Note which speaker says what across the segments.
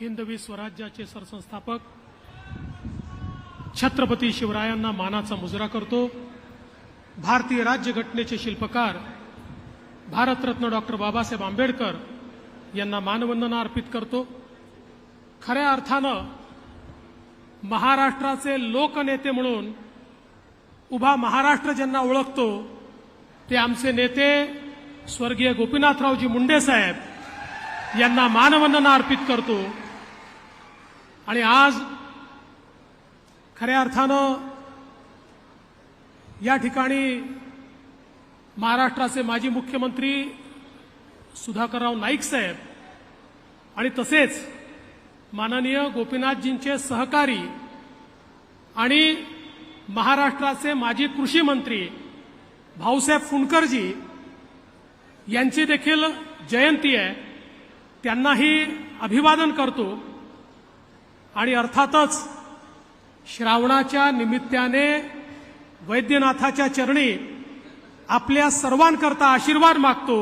Speaker 1: हिंदवी स्वराज्याचे सरसंस्थापक छत्रपती शिवरायांना मानाचा मुजरा करतो. भारतीय राज्यघटनेचे शिल्पकार भारतरत्न डॉक्टर बाबासाहेब आंबेडकर यांना मानवंदना अर्पित करतो. खऱ्या अर्थानं महाराष्ट्राचे लोकनेते म्हणून उभा महाराष्ट्र ज्यांना ओळखतो ते आमचे नेते स्वर्गीय गोपीनाथरावजी मुंडे साहेब यांना मानवंदना अर्पित करतो. आणि आज खऱ्या अर्थानं या ठिकाणी महाराष्ट्राचे माजी मुख्यमंत्री सुधाकरराव नाईक साहेब आणि तसेच माननीय गोपीनाथजींचे सहकारी आणि महाराष्ट्राचे माजी कृषी मंत्री भाऊसाहेब फुंडकरजी यांची देखील जयंती आहे. त्यांनाही अभिवादन करतो. आणि अर्थातच श्रावणाच्या निमित्ताने वैद्यनाथाच्या चरणी आपल्या सर्वांकरता आशीर्वाद मागतो.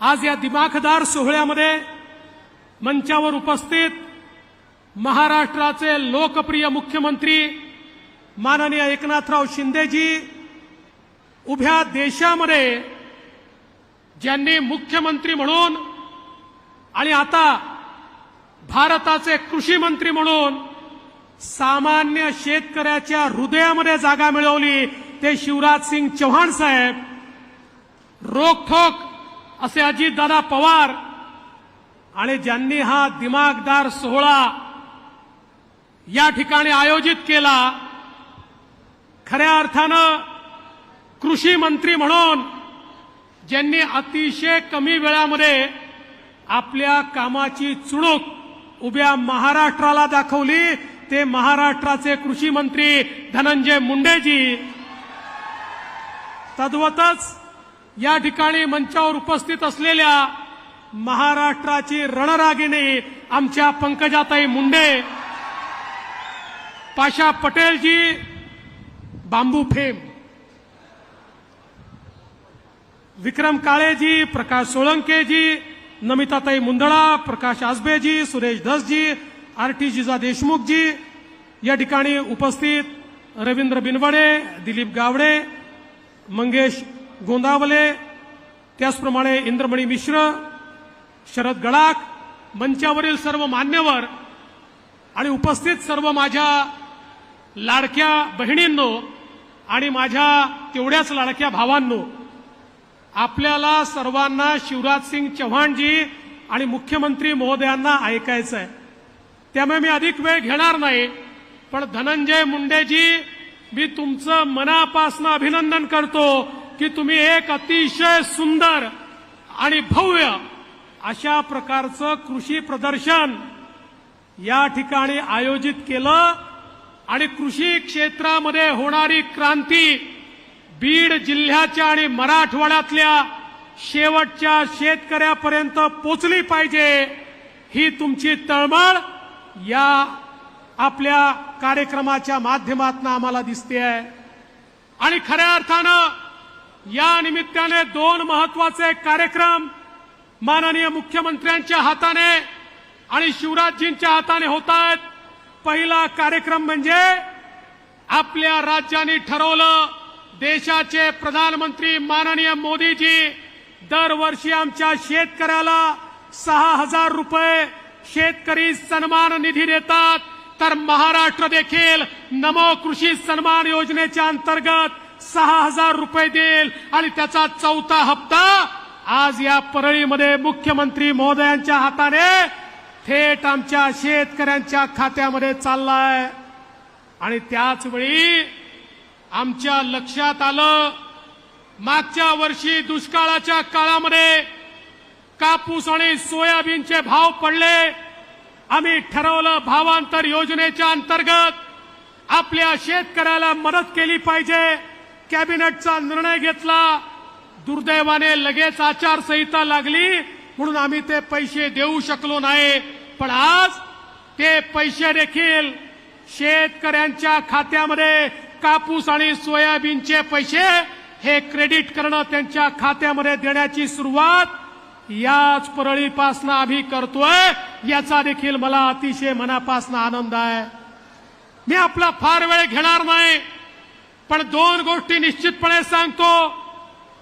Speaker 1: आज या दिमाखदार सोहळ्यामध्ये मंचावर उपस्थित महाराष्ट्राचे लोकप्रिय मुख्यमंत्री माननीय एकनाथराव शिंदेजी उभ्या देशामध्ये ज्यांनी मुख्यमंत्री म्हणून आणि आता भारताचे कृषी मंत्री म्हणून सामान्य शेतकऱ्याच्या हृदयामध्ये जागा मिळवली ते शिवराज सिंग चौहान साहेब. रोखोक असे अजितदादा पवार आणि ज्यांनी हा दिमागदार सोहळा या ठिकाणी आयोजित केला खऱ्या अर्थानं कृषी मंत्री म्हणून ज्यांनी अतिशय कमी वेळामध्ये आपल्या कामाची चुणूक उभ्या महाराष्ट्राला दाखवली. ते महाराष्ट्राचे कृषी मंत्री धनंजय मुंडेजी. तद्वतच या ठिकाणी मंचावर उपस्थित असलेल्या महाराष्ट्राची रणरागिणी आमच्या पंकजाताई मुंडे पाशा पटेलजी बांबू फेम विक्रम काळेजी प्रकाश सोळंकेजी नमिताताई मुंदळा प्रकाश आजबेजी सुरेश धसजी आर टी जिजा देशमुखजी या ठिकाणी उपस्थित रवींद्र बिनवडे दिलीप गावडे मंगेश गोंदावले त्याचप्रमाणे इंद्रमणी मिश्र शरद गडाख मंचावरील सर्व मान्यवर आणि उपस्थित सर्व माझ्या लाडक्या बहिणींनो आणि माझ्या तेवढ्याच लाडक्या भावांनो आपल्याला सर्वांना शिवराज सिंग चव्हाणजी आणि मुख्यमंत्री महोदयांना ऐकायचं आहे त्यामुळे मी अधिक वेळ घेणार नाही पण धनंजय मुंडेजी मी तुमचं मनापासून अभिनंदन करतो की तुम्ही एक अतिशय सुंदर आणि भव्य अशा प्रकारचं कृषी प्रदर्शन या ठिकाणी आयोजित केलं आणि कृषी क्षेत्रामध्ये होणारी क्रांती बीड जिल्ह्याच्या आणि मराठवाड्यातल्या शेवटच्या शेतकऱ्यापर्यंत पोचली पाहिजे ही तुमची तळमळ. या आपल्या कार्यक्रमाच्या माध्यमातून आम्हाला दिसते आहे आणि खऱ्या अर्थानं या निमित्ताने दोन महत्त्वाचे कार्यक्रम माननीय मुख्यमंत्र्यांच्या हाताने आणि शिवराजजींच्या हाताने होत आहेत पहिला कार्यक्रम म्हणजे आपल्या राज्याने ठरवलं देशाचे प्रधानमंत्री माननीय मोदीजी दरवर्षी आमच्या शेतकऱ्याला सहा हजार रुपये शेतकरी सन्मान निधी देतात. तर महाराष्ट्र देखील नमो कृषी सन्मान योजनेच्या अंतर्गत सहा हजार रुपये देईल. आणि त्याचा चौथा हप्ता आज या परळीमध्ये मुख्यमंत्री महोदयांच्या हाताने थेट आमच्या शेतकऱ्यांच्या खात्यामध्ये चाललाय. आणि त्याचवेळी आमच्या लक्षात आलं मागच्या वर्षी दुष्काळाच्या काळामध्ये कापूस आणि सोयाबीनचे भाव पडले. आम्ही ठरवलं भावांतर योजनेच्या अंतर्गत आपल्या शेतकऱ्याला मदत केली पाहिजे. कॅबिनेटचा निर्णय घेतला. दुर्दैवाने लगेच आचारसंहिता लागली म्हणून आम्ही ते पैसे देऊ शकलो नाही. पण आज ते पैसे देखील शेतकऱ्यांच्या खात्यामध्ये कापूस आणि सोयाबीनचे पैसे हे क्रेडिट करणं त्यांच्या खात्यामध्ये देण्याची सुरुवात याच परळीपासनं आम्ही करतोय. याचा देखील मला अतिशय मनापासनं आनंद आहे. मी आपला फार वेळ घेणार नाही पण दोन गोष्टी निश्चितपणे सांगतो.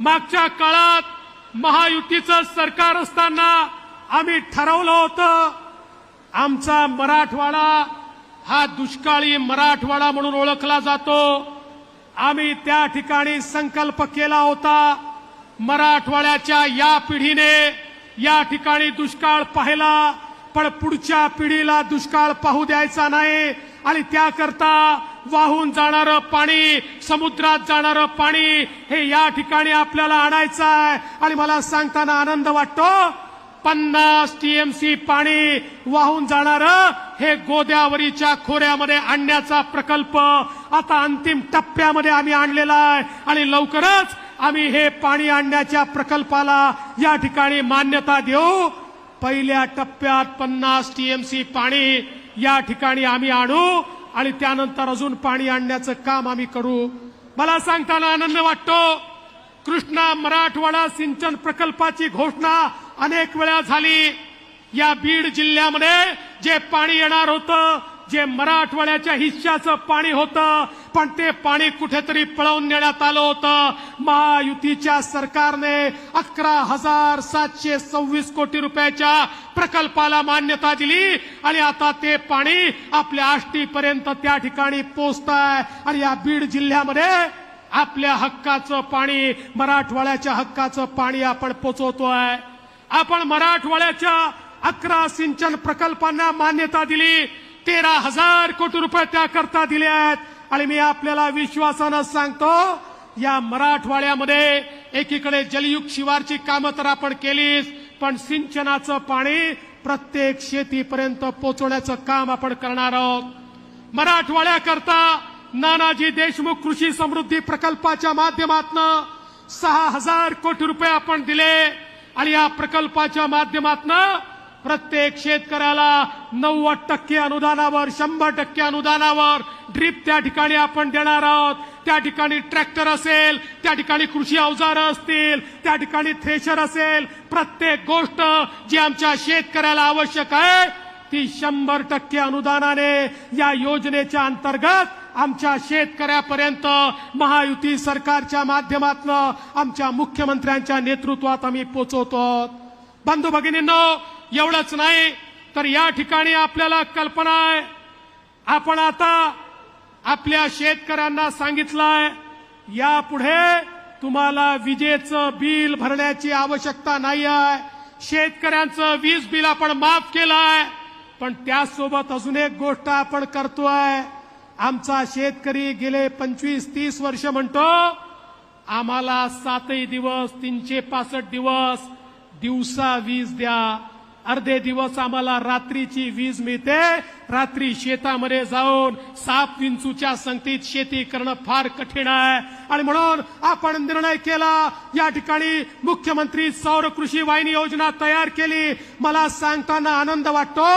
Speaker 1: मागच्या काळात महायुतीचं सरकार असताना आम्ही ठरवलं होतं आमचा मराठवाडा हा दुष्काळी मराठवाडा म्हणून ओळखला जातो. आम्ही त्या ठिकाणी संकल्प केला होता मराठवाड्याच्या या पिढीने या ठिकाणी दुष्काळ पाहिला पण पुढच्या पिढीला दुष्काळ पाहू द्यायचा नाही. आणि त्याकरता वाहून जाणारं पाणी समुद्रात जाणारं पाणी हे या ठिकाणी आपल्याला आणायचं आहे. आणि मला सांगताना आनंद वाटतो पन्नास टीएमसी पाणी वाहून जाणार हे गोदावरीच्या खोऱ्यामध्ये आणण्याचा प्रकल्प आता अंतिम टप्प्यामध्ये आम्ही आणलेला आहे. आणि लवकरच आम्ही हे पाणी आणण्याच्या प्रकल्पाला या ठिकाणी मान्यता देऊ. पहिल्या टप्प्यात पन्नास टीएमसी पाणी या ठिकाणी आम्ही आणू आणि त्यानंतर अजून पाणी आणण्याचं काम आम्ही करू. मला सांगताना आनंद वाटतो कृष्णा मराठवाडा सिंचन प्रकल्पाची घोषणा अनेक वेळा झाली. या बीड जिल्ह्यामध्ये जे पाणी येणार होतं जे मराठवाड्याच्या हिश्श्याचं पाणी होतं पण ते पाणी कुठेतरी पळवून नेण्यात आलं होतं. महायुतीच्या सरकारने अकरा हजार सातशे सव्वीस कोटी रुपयाच्या प्रकल्पाला मान्यता दिली आणि आता ते पाणी आपल्या आष्टीपर्यंत त्या ठिकाणी पोचत आहे आणि या बीड जिल्ह्यामध्ये आपल्या हक्काचं पाणी मराठवाड्याच्या हक्काचं पाणी आपण पोचवतोय. आपण मराठवाड्याच्या अकरा सिंचन प्रकल्पांना मान्यता दिली. तेरा हजार कोटी रुपये त्याकरता दिले आहेत. आणि मी आपल्याला विश्वासानं सांगतो या मराठवाड्यामध्ये एकीकडे जलयुग शिवारची कामं तर आपण केलीच पण सिंचनाचं पाणी प्रत्येक शेतीपर्यंत पोहोचवण्याचं काम आपण करणार आहोत. मराठवाड्याकरता नानाजी देशमुख कृषी समृद्धी प्रकल्पाच्या माध्यमातून सहा हजार कोटी रुपये आपण दिले. आणि या प्रकल्पाच्या माध्यमातून प्रत्येक शेतकऱ्याला नव्वद टक्के अनुदानावर शंभर टक्के अनुदानावर ड्रीप त्या ठिकाणी आपण देणार आहोत. त्या ठिकाणी ट्रॅक्टर असेल त्या ठिकाणी कृषी अवजारं असतील त्या ठिकाणी थ्रेशर असेल प्रत्येक गोष्ट जी आमच्या शेतकऱ्याला आवश्यक आहे ती शंभर टक्के अनुदानाने या योजनेच्या अंतर्गत आमच्या शेतकऱ्यापर्यंत महायुती सरकारच्या माध्यमातून आमच्या मुख्यमंत्र्यांच्या नेतृत्वात आम्ही पोचवतो. बंधू भगिनींनो एवढंच नाही तर या ठिकाणी आपल्याला कल्पना आहे. आपण आता आपल्या शेतकऱ्यांना सांगितलंय यापुढे तुम्हाला विजेचं बिल भरण्याची आवश्यकता नाही आहे. शेतकऱ्यांचं वीज बिल आपण माफ केलंय पण त्यासोबत अजून एक गोष्ट आपण करतोय. आमचा शेतकरी गेले पंचवीस तीस वर्ष म्हणतो आम्हाला सातही दिवस तीनशे पासष्ट दिवस दिवसा वीज द्या. अर्धे दिवस आम्हाला रात्रीची वीज मिळते. रात्री शेतामध्ये जाऊन साप विंचूच्या संगतीत शेती करणं फार कठीण आहे. आणि म्हणून आपण निर्णय केला या ठिकाणी मुख्यमंत्री सौर कृषी वाहिनी योजना तयार केली. मला सांगताना आनंद वाटतो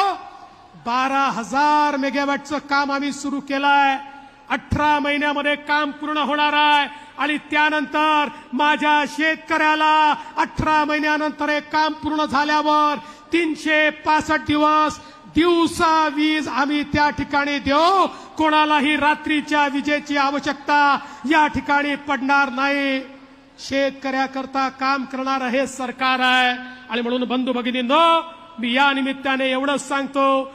Speaker 1: बारा हजार मेगावॅटचं काम आम्ही सुरू केलंय. अठरा महिन्यामध्ये काम पूर्ण होणार आहे. आणि त्यानंतर माझ्या शेतकऱ्याला अठरा महिन्यानंतर हे काम पूर्ण झाल्यावर तीनशे पासष्ट दिवस दिवसा वीज आम्ही त्या ठिकाणी देऊ. कोणालाही रात्रीच्या विजेची आवश्यकता या ठिकाणी पडणार नाही. शेतकऱ्याकरता काम करणार हे सरकार आहे. आणि म्हणून बंधू भगिनींनो मी या निमित्ताने एवढंच सांगतो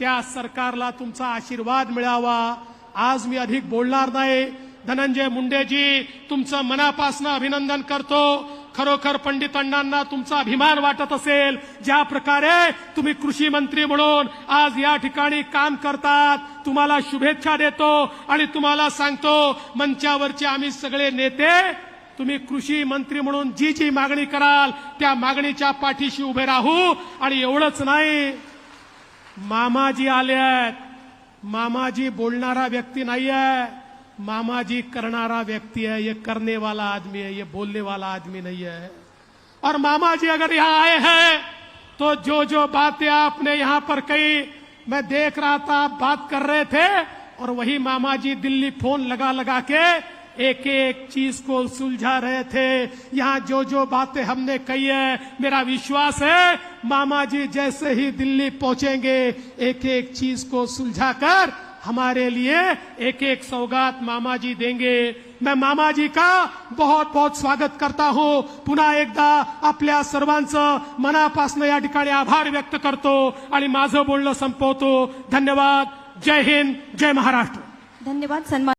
Speaker 1: त्या सरकारला तुमचा आशीर्वाद मिळावा. आज मी अधिक बोलणार नाही. धनंजय मुंडेजी तुमचं मनापासून अभिनंदन करतो. खरोखर पंडित अण्णांना तुमचा अभिमान वाटत असेल. ज्या प्रकारे तुम्ही कृषी मंत्री म्हणून आज या ठिकाणी काम करतात तुम्हाला शुभेच्छा देतो आणि तुम्हाला सांगतो मंचावरचे आम्ही सगळे नेते तुम्ही कृषी मंत्री म्हणून जी जी मागणी कराल त्या मागणीच्या पाठीशी उभे राहू. आणि एवढंच नाही मामाजी आले मामाजी बोलणारा व्यक्ती नाही आहे. मामाजी करणारा व्यक्ती है ये करने वाला आदमी है ये बोलने वाला आदमी नहीं है और मामा जी अगर यहाँ आए हैं तो जो जो बातें आपने यहाँ पर कही, मैं देख रहा था, आप बात कर रहे थे, और वही मामा जी दिल्ली फ़ोन लगा लगा के एक एक चीज़ को सुलझा रहे थे। यहाँ जो जो बातें हमने कही है, मेरा विश्वास है मामा जी जैसे ही दिल्ली पहुँचेंगे एक एक चीज़ को सुलझा कर हमारे लिए एक एक सौगात मामा जी देंगे। मैं मामा जी का बहुत बहुत स्वागत करता हूँ। पुन्हा एकदा आपल्या सर्वांचं मनापासून या आभार व्यक्त करतो। आणि माझं बोलणं संपवतो। धन्यवाद। जय हिंद। जय महाराष्ट्र।
Speaker 2: धन्यवाद, सन्मान